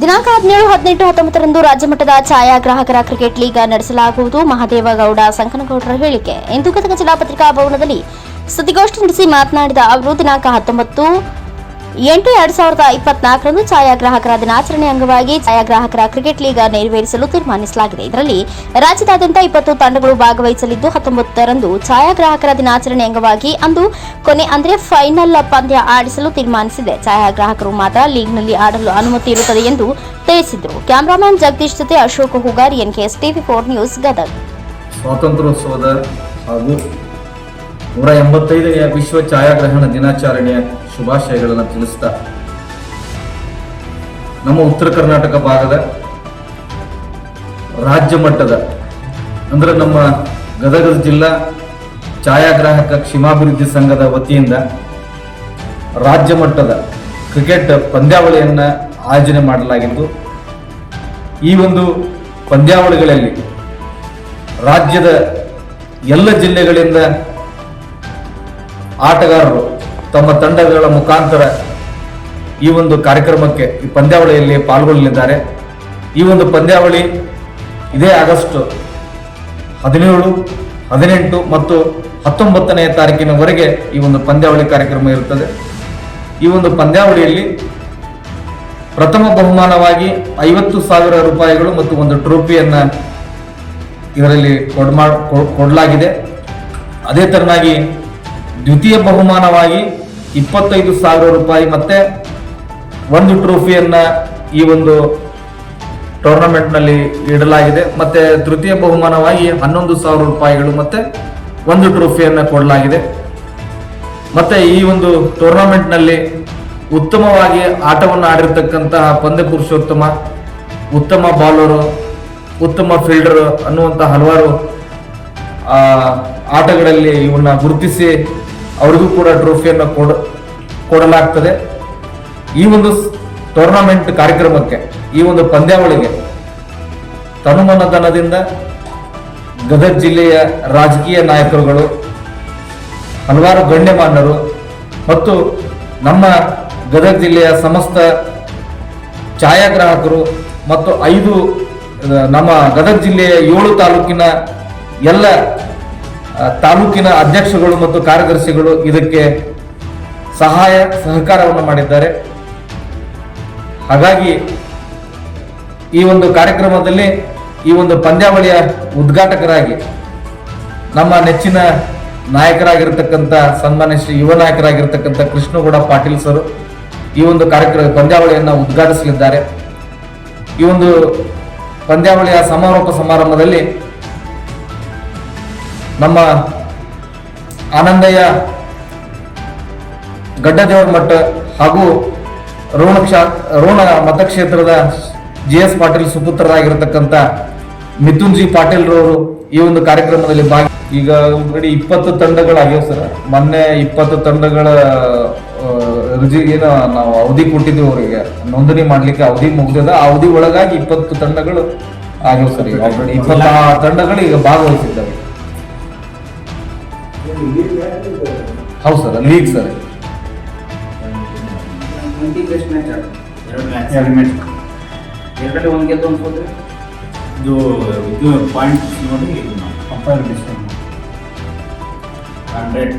ದಿನಾಂಕ ಹದಿನೇಳು, ಹದಿನೆಂಟು, ಹತ್ತೊಂಬತ್ತರಂದು ರಾಜ್ಯಮಟ್ಟದ ಛಾಯಾಗ್ರಾಹಕರ ಕ್ರಿಕೆಟ್ ಲೀಗ್ ನಡೆಸಲಾಗುವುದು. ಮಹದೇವಗೌಡ ಸಂಕನಗೌಡರ ಹೇಳಿಕೆ. ಇಂದು ಗದಗ ಜಿಲ್ಲಾ ಪತ್ರಿಕಾ ಭವನದಲ್ಲಿ ಸುದ್ದಿಗೋಷ್ಠಿ ನಡೆಸಿ ಮಾತನಾಡಿದ ಅವರು, ದಿನಾಂಕ ಹತ್ತೊಂಬತ್ತು ಎಂಟು ಎರಡ್ ಸಾವಿರದ ಇಪ್ಪತ್ನಾಲ್ಕರಂದು ಛಾಯಾಗ್ರಾಹಕರ ದಿನಾಚರಣೆ ಅಂಗವಾಗಿ ಛಾಯಾಗ್ರಾಹಕರ ಕ್ರಿಕೆಟ್ ಲೀಗ್ ನೆರವೇರಿಸಲು ತೀರ್ಮಾನಿಸಲಾಗಿದೆ. ಇದರಲ್ಲಿ ರಾಜ್ಯದಾದ್ಯಂತ ಇಪ್ಪತ್ತು ತಂಡಗಳು ಭಾಗವಹಿಸಲಿದ್ದು, ಹತ್ತೊಂಬತ್ತರಂದು ಛಾಯಾಗ್ರಾಹಕರ ದಿನಾಚರಣೆ ಅಂಗವಾಗಿ ಅಂದು ಕೊನೆ ಅಂದರೆ ಫೈನಲ್ ಪಂದ್ಯ ಆಡಿಸಲು ತೀರ್ಮಾನಿಸಿದೆ. ಛಾಯಾಗ್ರಾಹಕರು ಮಾತ್ರ ಲೀಗ್ನಲ್ಲಿ ಆಡಲು ಅನುಮತಿ ಇರುತ್ತದೆ ಎಂದು ತಿಳಿಸಿದರು. ಕ್ಯಾಮರಾಮನ್ ಜಗದೀಶ್ ಜೊತೆ Ashok Hugar, NKS TV four news Gadag. ಸ್ವಾತಂತ್ರ್ಯೋತ್ಸವದ ಹಾಗೂ ನೂರ ಎಂಬತ್ತೈದನೆಯ ವಿಶ್ವ ಛಾಯಾಗ್ರಹಣ ದಿನಾಚರಣೆಯ ಶುಭಾಶಯಗಳನ್ನು ತಿಳಿಸ್ತಾ. ನಮ್ಮ ಉತ್ತರ ಕರ್ನಾಟಕ ಭಾಗದ ರಾಜ್ಯ ಮಟ್ಟದ, ಅಂದ್ರೆ ನಮ್ಮ ಗದಗ ಜಿಲ್ಲಾ ಛಾಯಾಗ್ರಾಹಕ ಕ್ಷೇಮಾಭಿವೃದ್ಧಿ ಸಂಘದ ವತಿಯಿಂದ ರಾಜ್ಯ ಮಟ್ಟದ ಕ್ರಿಕೆಟ್ ಪಂದ್ಯಾವಳಿಯನ್ನು ಆಯೋಜನೆ ಮಾಡಲಾಗಿದ್ದು, ಈ ಒಂದು ಪಂದ್ಯಾವಳಿಗಳಲ್ಲಿ ರಾಜ್ಯದ ಎಲ್ಲ ಜಿಲ್ಲೆಗಳಿಂದ ಆಟಗಾರರು ತಮ್ಮ ತಂಡಗಳ ಮುಖಾಂತರ ಈ ಒಂದು ಕಾರ್ಯಕ್ರಮಕ್ಕೆ ಈ ಪಂದ್ಯಾವಳಿಯಲ್ಲಿ ಪಾಲ್ಗೊಳ್ಳಲಿದ್ದಾರೆ. ಈ ಒಂದು ಪಂದ್ಯಾವಳಿ ಇದೇ ಆಗಸ್ಟ್ ಹದಿನೇಳು, ಹದಿನೆಂಟು ಮತ್ತು ಹತ್ತೊಂಬತ್ತನೆಯ ತಾರೀಕಿನವರೆಗೆ ಈ ಒಂದು ಪಂದ್ಯಾವಳಿ ಕಾರ್ಯಕ್ರಮ ಇರುತ್ತದೆ. ಈ ಒಂದು ಪಂದ್ಯಾವಳಿಯಲ್ಲಿ ಪ್ರಥಮ ಬಹುಮಾನವಾಗಿ ಐವತ್ತು ಸಾವಿರ ರೂಪಾಯಿಗಳು ಮತ್ತು ಒಂದು ಟ್ರೋಫಿಯನ್ನು ಇದರಲ್ಲಿ ಕೊಡ್ಮಾ ಕೊಡಲಾಗಿದೆ. ಅದೇ ತರನಾಗಿ ದ್ವಿತೀಯ ಬಹುಮಾನವಾಗಿ ಇಪ್ಪತ್ತೈದು ಸಾವಿರ ರೂಪಾಯಿ ಮತ್ತೆ ಒಂದು ಟ್ರೋಫಿಯನ್ನ ಈ ಒಂದು ಟೂರ್ನಮೆಂಟ್ನಲ್ಲಿ ಇಡಲಾಗಿದೆ ಮತ್ತೆ ತೃತೀಯ ಬಹುಮಾನವಾಗಿ ಹನ್ನೊಂದು ಸಾವಿರ ರೂಪಾಯಿಗಳು ಮತ್ತೆ ಒಂದು ಟ್ರೋಫಿಯನ್ನ ಕೊಡಲಾಗಿದೆ. ಮತ್ತೆ ಈ ಒಂದು ಟೂರ್ನಮೆಂಟ್ನಲ್ಲಿ ಉತ್ತಮವಾಗಿ ಆಟವನ್ನು ಆಡಿರ್ತಕ್ಕಂತಹ ಪಂದ್ಯ ಪುರುಷೋತ್ತಮ, ಉತ್ತಮ ಬಾಲರು ಉತ್ತಮ ಫೀಲ್ಡರ್ ಅನ್ನುವಂಥ ಹಲವಾರು ಆಟಗಳಲ್ಲಿ ಇವನ್ನ ಗುರುತಿಸಿ ಅವರಿಗೂ ಕೂಡ ಟ್ರೋಫಿಯನ್ನು ಕೊಡ, ಕೊಡಲಾಗ್ತದೆ. ಈ ಒಂದು ಟೂರ್ನಮೆಂಟ್ ಕಾರ್ಯಕ್ರಮಕ್ಕೆ, ಈ ಒಂದು ಪಂದ್ಯಾವಳಿಗೆ ತನುಮನದನದಿಂದ ಗದಗ ಜಿಲ್ಲೆಯ ರಾಜಕೀಯ ನಾಯಕರುಗಳು, ಹಲವಾರು ಗಣ್ಯಮಾನ್ಯರು ಮತ್ತು ನಮ್ಮ ಗದಗ ಜಿಲ್ಲೆಯ ಸಮಸ್ತ ಛಾಯಾಗ್ರಾಹಕರು ಮತ್ತು ಐದು ನಮ್ಮ ಗದಗ ಜಿಲ್ಲೆಯ ಏಳು ತಾಲೂಕಿನ ಎಲ್ಲ ತಾಲೂಕಿನ ಅಧ್ಯಕ್ಷಗಳು ಮತ್ತು ಕಾರ್ಯದರ್ಶಿಗಳು ಇದಕ್ಕೆ ಸಹಾಯ, ಸಹಕಾರವನ್ನು ಮಾಡಿದ್ದಾರೆ. ಹಾಗಾಗಿ ಈ ಒಂದು ಕಾರ್ಯಕ್ರಮದಲ್ಲಿ ಈ ಒಂದು ಪಂದ್ಯಾವಳಿಯ ಉದ್ಘಾಟಕರಾಗಿ ನಮ್ಮ ನೆಚ್ಚಿನ ನಾಯಕರಾಗಿರ್ತಕ್ಕಂಥ ಸನ್ಮಾನ್ಯ ಶ್ರೀ ಯುವ ನಾಯಕರಾಗಿರ್ತಕ್ಕಂಥ ಕೃಷ್ಣಗೌಡ ಪಾಟೀಲ್ ಸರ್ ಈ ಒಂದು ಕಾರ್ಯಕ್ರಮ, ಪಂದ್ಯಾವಳಿಯನ್ನು ಉದ್ಘಾಟಿಸಲಿದ್ದಾರೆ. ಈ ಒಂದು ಪಂದ್ಯಾವಳಿಯ ಸಮಾರೋಪ ಸಮಾರಂಭದಲ್ಲಿ ನಮ್ಮ ಆನಂದಯ್ಯ ಗಡ್ಡದೇವರ ಮಠ ಹಾಗೂ ರೋಣ ಕ್ಷಾ, ರೋಣ ಮತಕ್ಷೇತ್ರದ ಜಿ ಎಸ್ ಪಾಟೀಲ್ ಸುಪುತ್ರರಾಗಿರತಕ್ಕಂಥ ಮಿಥುನ್ ಜಿ ಪಾಟೀಲ್ ರವರು ಈ ಒಂದು ಕಾರ್ಯಕ್ರಮದಲ್ಲಿ ಭಾಗಿ, ಈಗ ಆಲ್ರೆಡಿ ಇಪ್ಪತ್ತು ತಂಡಗಳಾಗ್ಯಾವ ಸರ್ ಮೊನ್ನೆ ಇಪ್ಪತ್ತು ತಂಡಗಳ ಏನು ನಾವು ಅವಧಿ ಕೊಟ್ಟಿದ್ದೀವಿ ಅವರಿಗೆ. ನೋಂದಣಿ ಮಾಡ್ಲಿಕ್ಕೆ ಅವಧಿ ಮುಗಿದದ. ಆ ಅವಧಿ ಒಳಗಾಗಿ ಇಪ್ಪತ್ತು ತಂಡಗಳು ಆಗ್ಯಾವ ಸರ್ ಈಗ ಆಲ್ರೆಡಿ ಇಪ್ಪತ್ತ ತಂಡಗಳು ಈಗ ಭಾಗವಹಿಸಿದ್ದಾವೆ. ಹೌದು ಸರ್ ಲೀಗ್ ಸರ್. ಎರಡು ಮ್ಯಾಚ್ ಎರಡು ಮ್ಯಾಚ್ ಎರಡರಲ್ಲಿ ಒಂದು ಗೆದ್ದು ಒಂದು ಸೋತ್ರೆ? ಇದು ಇದು ಪಾಯಿಂಟ್ ನೋಡಿ ಇದು ಅಂಪೈರ್ ಡಿಸಿಷನ್ ಹಂಡ್ರೆಡ್